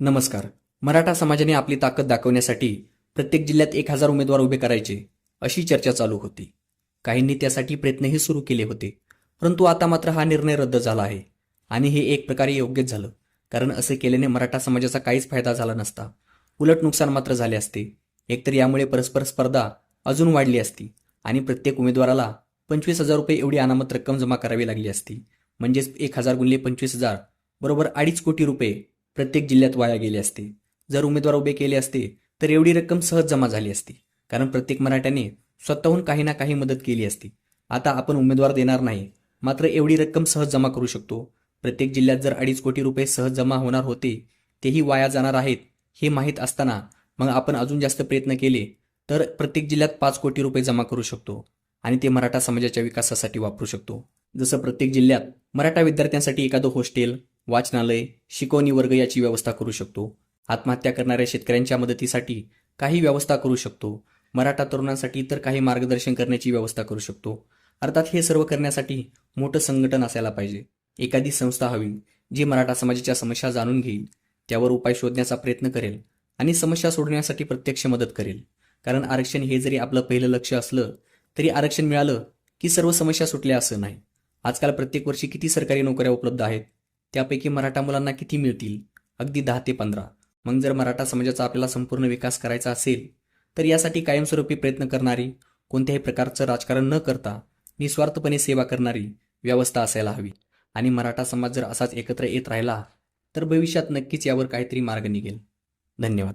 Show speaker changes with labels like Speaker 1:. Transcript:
Speaker 1: नमस्कार. मराठा समाजाने आपली ताकद दाखवण्यासाठी प्रत्येक जिल्ह्यात एक हजार उमेदवार उभे करायचे अशी चर्चा चालू होती. काहींनी त्यासाठी प्रयत्नही सुरू केले होते परंतु आता मात्र हा निर्णय रद्द झाला आहे आणि हे एक प्रकारे योग्यच झालं कारण असे केल्याने मराठा समाजाचा काहीच फायदा झाला नसता. उलट नुकसान मात्र झाले असते. एकतर यामुळे परस्पर स्पर्धा अजून वाढली असती आणि प्रत्येक उमेदवाराला पंचवीस हजार रुपये एवढी अनामत रक्कम जमा करावी लागली असती. म्हणजेच एक हजार गुणले पंचवीस हजार बरोबर अडीच कोटी रुपये प्रत्येक जिल्ह्यात वाया गेले असते. जर उमेदवार उभे केले असते तर एवढी रक्कम सहज जमा झाली असती. कारण प्रत्येक मराठ्याने स्वतःहून काही ना काही मदत केली असती. आता आपण उमेदवार देणार नाही मात्र एवढी रक्कम सहज जमा करू शकतो. प्रत्येक जिल्ह्यात जर अडीच कोटी रुपये सहज जमा होणार होते तेही वाया जाणार आहेत हे माहीत असताना मग आपण अजून जास्त प्रयत्न केले तर प्रत्येक जिल्ह्यात पाच कोटी रुपये जमा करू शकतो आणि ते मराठा समाजाच्या विकासासाठी वापरू शकतो. जसं प्रत्येक जिल्ह्यात मराठा विद्यार्थ्यांसाठी एखादं हॉस्टेल वाचनालय शिकवणी वर्ग याची व्यवस्था करू शकतो. आत्महत्या करणाऱ्या शेतकऱ्यांच्या मदतीसाठी काही व्यवस्था करू शकतो. मराठा तरुणांसाठी तर काही मार्गदर्शन करण्याची व्यवस्था करू शकतो. अर्थात हे सर्व करण्यासाठी मोठं संघटन असायला पाहिजे. एखादी संस्था हवी जी मराठा समाजाच्या समस्या जाणून घेईल त्यावर उपाय शोधण्याचा प्रयत्न करेल आणि समस्या सोडवण्यासाठी प्रत्यक्ष मदत करेल. कारण आरक्षण हे जरी आपलं पहिलं लक्ष असलं तरी आरक्षण मिळालं की सर्व समस्या सुटल्या असं नाही. आजकाल प्रत्येक वर्षी किती सरकारी नोकऱ्या उपलब्ध आहेत? त्यापैकी मराठा मुलांना किती मिळतील? अगदी दहा ते पंधरा. मग जर मराठा समाजाचा आपल्याला संपूर्ण विकास करायचा असेल तर यासाठी कायमस्वरूपी प्रयत्न करणारी कोणत्याही प्रकारचं राजकारण न करता निस्वार्थपणे सेवा करणारी व्यवस्था असायला हवी. आणि मराठा समाज जर असाच एकत्र येत राहिला तर भविष्यात नक्कीच यावर काहीतरी मार्ग निघेल. धन्यवाद.